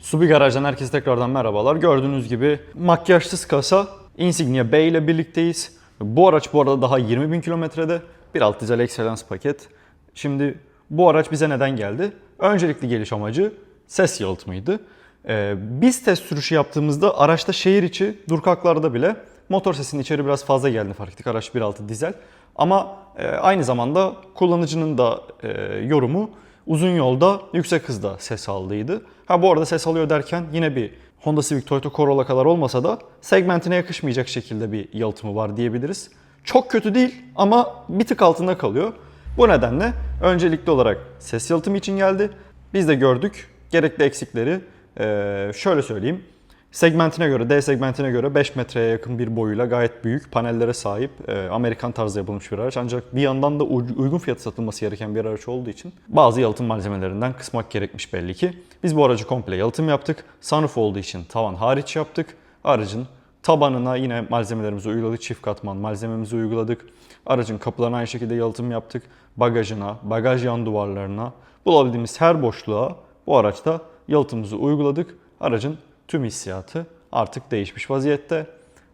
Subi Garaj'dan herkese tekrardan merhabalar. Gördüğünüz gibi makyajsız kasa Insignia B ile birlikteyiz. Bu araç bu arada daha 20 bin kilometrede. 1.6 dizel Excellence paket. Şimdi bu araç bize neden geldi? Öncelikli geliş amacı ses yalıtımıydı. Ee, biz test sürüşü yaptığımızda araçta şehir içi durkaklarda bile motor sesinin içeri biraz fazla geldiğini fark ettik. Araç 1.6 dizel. Ama e, aynı zamanda kullanıcının da e, yorumu uzun yolda yüksek hızda ses aldığıydı. Ha bu arada ses alıyor derken yine bir Honda Civic Toyota Corolla kadar olmasa da segmentine yakışmayacak şekilde bir yalıtımı var diyebiliriz. Çok kötü değil ama bir tık altında kalıyor. Bu nedenle öncelikli olarak ses yalıtımı için geldi. Biz de gördük gerekli eksikleri. Ee, şöyle söyleyeyim. Segmentine göre, D segmentine göre 5 metreye yakın bir boyuyla gayet büyük panellere sahip e, Amerikan tarzı yapılmış bir araç. Ancak bir yandan da uy- uygun fiyatı satılması gereken bir araç olduğu için bazı yalıtım malzemelerinden kısmak gerekmiş belli ki. Biz bu aracı komple yalıtım yaptık. Sunroof olduğu için tavan hariç yaptık. Aracın tabanına yine malzemelerimizi uyguladık. Çift katman malzememizi uyguladık. Aracın kapılarına aynı şekilde yalıtım yaptık. Bagajına, bagaj yan duvarlarına, bulabildiğimiz her boşluğa bu araçta yalıtımımızı uyguladık. Aracın tüm hissiyatı artık değişmiş vaziyette.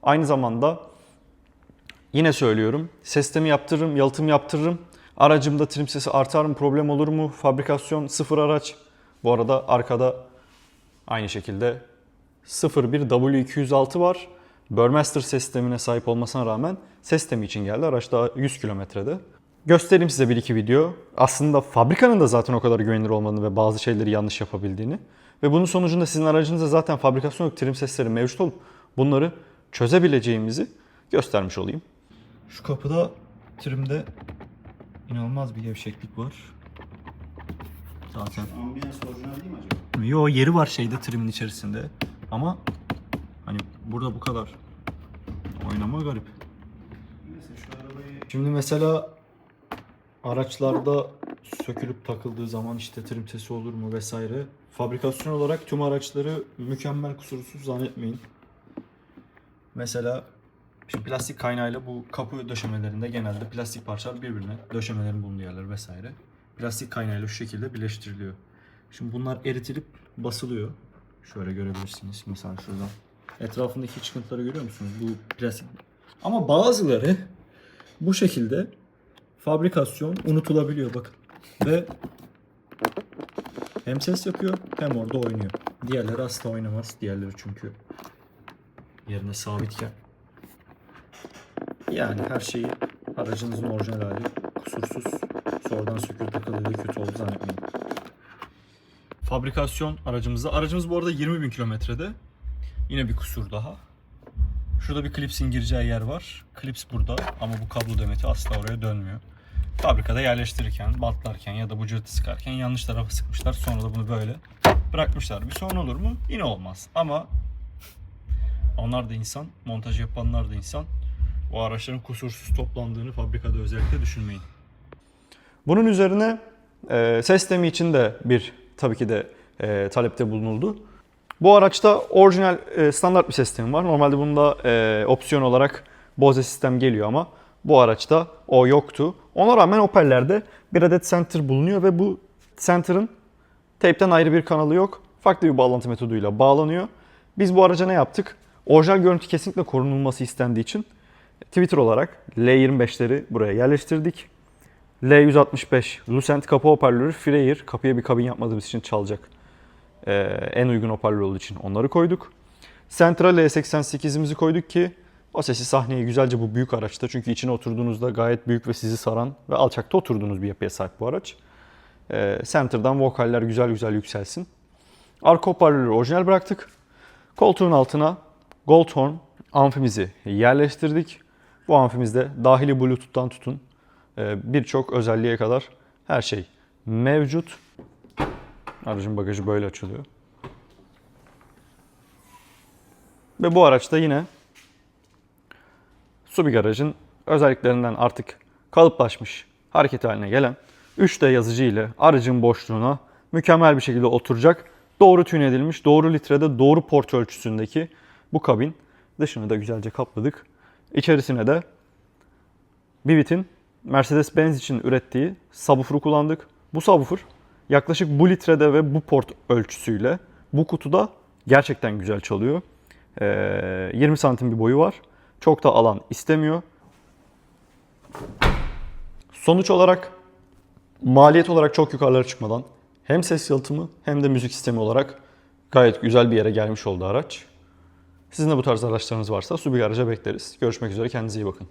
Aynı zamanda yine söylüyorum sistemi yaptırırım, yalıtım yaptırırım. Aracımda trim sesi artar mı, problem olur mu? Fabrikasyon sıfır araç. Bu arada arkada aynı şekilde 01 W206 var. Burmester ses sistemine sahip olmasına rağmen sistemi için geldi. Araç daha 100 kilometrede. Göstereyim size bir iki video. Aslında fabrikanın da zaten o kadar güvenilir olmadığını ve bazı şeyleri yanlış yapabildiğini. Ve bunun sonucunda sizin aracınızda zaten fabrikasyonluk trim sesleri mevcut olup bunları çözebileceğimizi göstermiş olayım. Şu kapıda trimde inanılmaz bir gevşeklik var. Zaten Ambiyans orijinal değil mi acaba? Yo yeri var şeyde trimin içerisinde. Ama hani burada bu kadar oynama garip. Neyse şu arabayı Şimdi mesela araçlarda sökülüp takıldığı zaman işte trim sesi olur mu vesaire. Fabrikasyon olarak tüm araçları mükemmel kusursuz zannetmeyin. Mesela şimdi plastik kaynağıyla bu kapı döşemelerinde genelde plastik parçalar birbirine döşemelerin bulunduğu yerler vesaire. Plastik kaynağıyla şu şekilde birleştiriliyor. Şimdi bunlar eritilip basılıyor. Şöyle görebilirsiniz mesela şuradan. Etrafındaki çıkıntıları görüyor musunuz? Bu plastik. Ama bazıları bu şekilde fabrikasyon unutulabiliyor bakın. Ve hem ses yapıyor hem orada oynuyor. Diğerleri asla oynamaz. Diğerleri çünkü yerine sabitken. Yani her şeyi aracınızın orijinal hali kusursuz sonradan sökülüp takıldığı kötü oldu zannetmeyin. Fabrikasyon aracımızda. Aracımız bu arada 20 bin kilometrede. Yine bir kusur daha. Şurada bir klipsin gireceği yer var. Klips burada ama bu kablo demeti asla oraya dönmüyor. Fabrikada yerleştirirken, bantlarken ya da bu cırtı sıkarken yanlış tarafa sıkmışlar. Sonra da bunu böyle bırakmışlar. Bir sorun olur mu? Yine olmaz. Ama onlar da insan, montaj yapanlar da insan. O araçların kusursuz toplandığını fabrikada özellikle düşünmeyin. Bunun üzerine e, ses sistemi için de bir tabii ki de e, talepte bulunuldu. Bu araçta orijinal e, standart bir ses sistemi var. Normalde bunda e, opsiyon olarak Bose sistem geliyor ama bu araçta o yoktu. Ona rağmen Opel'lerde bir adet center bulunuyor ve bu center'ın Tape'ten ayrı bir kanalı yok. Farklı bir bağlantı metoduyla bağlanıyor. Biz bu araca ne yaptık? Orijinal görüntü kesinlikle korunulması istendiği için Twitter olarak L25'leri buraya yerleştirdik. L165 Lucent kapı hoparlörü Freyr kapıya bir kabin yapmadığımız için çalacak. Ee, en uygun hoparlör olduğu için onları koyduk. Central L88'imizi koyduk ki o sesi sahneye güzelce bu büyük araçta çünkü içine oturduğunuzda gayet büyük ve sizi saran ve alçakta oturduğunuz bir yapıya sahip bu araç. Ee, center'dan vokaller güzel güzel yükselsin. Arka hoparlörü orijinal bıraktık. Koltuğun altına Goldhorn amfimizi yerleştirdik. Bu amfimizde dahili Bluetooth'tan tutun e, birçok özelliğe kadar her şey mevcut. Aracın bagajı böyle açılıyor. Ve bu araçta yine Subi Garaj'ın özelliklerinden artık kalıplaşmış hareket haline gelen 3D yazıcı ile aracın boşluğuna mükemmel bir şekilde oturacak doğru tün edilmiş, doğru litrede, doğru port ölçüsündeki bu kabin. Dışını da güzelce kapladık. İçerisine de Bivit'in Mercedes-Benz için ürettiği subwoofer'ı kullandık. Bu subwoofer yaklaşık bu litrede ve bu port ölçüsüyle bu kutuda gerçekten güzel çalıyor. Ee, 20 santim bir boyu var. Çok da alan istemiyor. Sonuç olarak maliyet olarak çok yukarılara çıkmadan hem ses yalıtımı hem de müzik sistemi olarak gayet güzel bir yere gelmiş oldu araç. Sizin de bu tarz araçlarınız varsa Subi Garaj'a bekleriz. Görüşmek üzere kendinize iyi bakın.